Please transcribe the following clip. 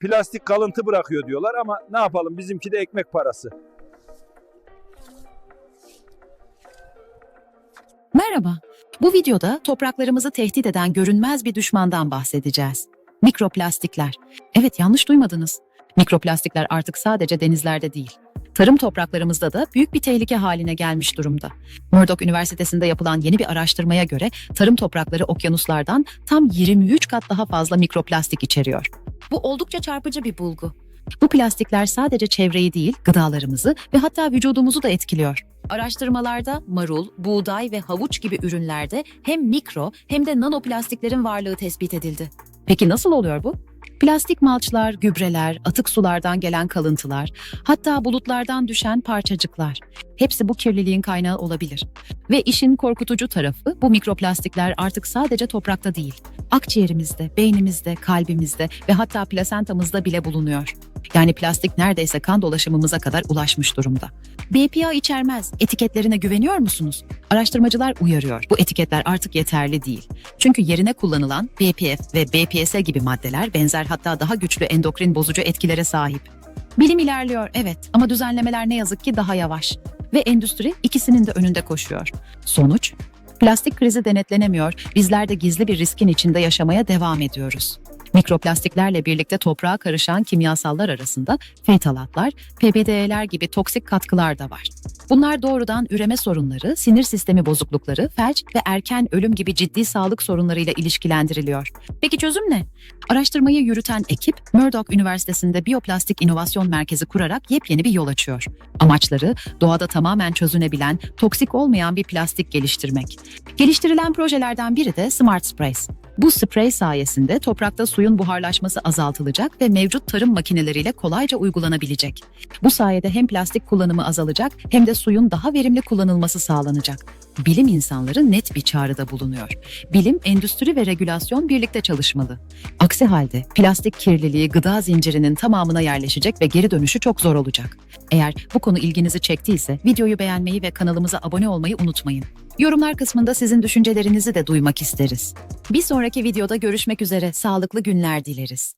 plastik kalıntı bırakıyor diyorlar ama ne yapalım bizimki de ekmek parası. Merhaba. Bu videoda topraklarımızı tehdit eden görünmez bir düşmandan bahsedeceğiz. Mikroplastikler. Evet yanlış duymadınız. Mikroplastikler artık sadece denizlerde değil. Tarım topraklarımızda da büyük bir tehlike haline gelmiş durumda. Murdoch Üniversitesi'nde yapılan yeni bir araştırmaya göre tarım toprakları okyanuslardan tam 23 kat daha fazla mikroplastik içeriyor. Bu oldukça çarpıcı bir bulgu. Bu plastikler sadece çevreyi değil, gıdalarımızı ve hatta vücudumuzu da etkiliyor. Araştırmalarda marul, buğday ve havuç gibi ürünlerde hem mikro hem de nanoplastiklerin varlığı tespit edildi. Peki nasıl oluyor bu? Plastik malçlar, gübreler, atık sulardan gelen kalıntılar, hatta bulutlardan düşen parçacıklar. Hepsi bu kirliliğin kaynağı olabilir. Ve işin korkutucu tarafı bu mikroplastikler artık sadece toprakta değil, akciğerimizde, beynimizde, kalbimizde ve hatta plasentamızda bile bulunuyor. Yani plastik neredeyse kan dolaşımımıza kadar ulaşmış durumda. BPA içermez. Etiketlerine güveniyor musunuz? Araştırmacılar uyarıyor. Bu etiketler artık yeterli değil. Çünkü yerine kullanılan BPF ve BPS gibi maddeler benzer hatta daha güçlü endokrin bozucu etkilere sahip. Bilim ilerliyor evet ama düzenlemeler ne yazık ki daha yavaş. Ve endüstri ikisinin de önünde koşuyor. Sonuç? Plastik krizi denetlenemiyor, bizler de gizli bir riskin içinde yaşamaya devam ediyoruz. Mikroplastiklerle birlikte toprağa karışan kimyasallar arasında fetalatlar, PBDE'ler gibi toksik katkılar da var. Bunlar doğrudan üreme sorunları, sinir sistemi bozuklukları, felç ve erken ölüm gibi ciddi sağlık sorunlarıyla ilişkilendiriliyor. Peki çözüm ne? Araştırmayı yürüten ekip, Murdoch Üniversitesi'nde Biyoplastik İnovasyon Merkezi kurarak yepyeni bir yol açıyor. Amaçları doğada tamamen çözünebilen, toksik olmayan bir plastik geliştirmek. Geliştirilen projelerden biri de Smart Sprays. Bu sprey sayesinde toprakta suyun buharlaşması azaltılacak ve mevcut tarım makineleriyle kolayca uygulanabilecek. Bu sayede hem plastik kullanımı azalacak hem de suyun daha verimli kullanılması sağlanacak. Bilim insanları net bir çağrıda bulunuyor. Bilim, endüstri ve regülasyon birlikte çalışmalı. Aksi halde plastik kirliliği gıda zincirinin tamamına yerleşecek ve geri dönüşü çok zor olacak. Eğer bu konu ilginizi çektiyse videoyu beğenmeyi ve kanalımıza abone olmayı unutmayın. Yorumlar kısmında sizin düşüncelerinizi de duymak isteriz. Bir sonraki videoda görüşmek üzere. Sağlıklı günler dileriz.